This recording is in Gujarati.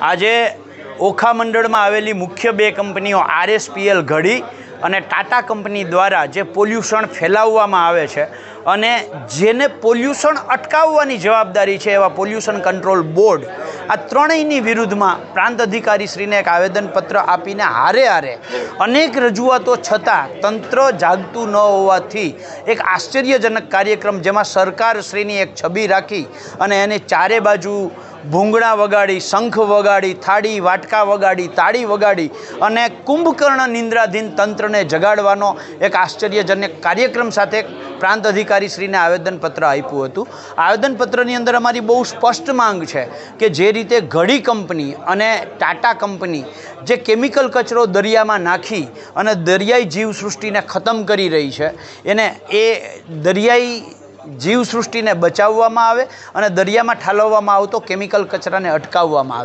આજે ઓખા મંડળમાં આવેલી મુખ્ય બે કંપનીઓ આરએસપીએલ ઘડી અને ટાટા કંપની દ્વારા જે પોલ્યુશન ફેલાવવામાં આવે છે અને જેને પોલ્યુશન અટકાવવાની જવાબદારી છે એવા પોલ્યુશન કંટ્રોલ બોર્ડ, આ ત્રણેયની વિરુદ્ધમાં પ્રાંત અધિકારીશ્રીને એક આવેદનપત્ર આપીને હારે હારે અનેક રજૂઆતો છતાં તંત્ર જાગતું ન હોવાથી એક આશ્ચર્યજનક કાર્યક્રમ જેમાં સરકારશ્રીની એક છબી રાખી અને એની ચારે બાજુ ભૂંગળા વગાડી, શંખ વગાડી, થાળી, વાટકા વગાડી, તાળી વગાડી અને કુંભકર્ણ નિંદ્રાધીન તંત્રને જગાડવાનો એક આશ્ચર્યજનક કાર્યક્રમ સાથે પ્રાંત અધિકારીશ્રીને આવેદનપત્ર આપ્યું હતું. આવેદનપત્રની અંદર અમારી બહુ સ્પષ્ટ માંગ છે કે જે રીતે ઘડી કંપની અને ટાટા કંપની જે કેમિકલ કચરો દરિયામાં નાખી અને દરિયાઈ જીવસૃષ્ટિને ખતમ કરી રહી છે, એને એ દરિયાઈ જીવસૃષ્ટિને બચાવવામાં આવે અને દરિયામાં ઠાલવવામાં આવતો કેમિકલ કચરાને અટકાવવામાં આવે.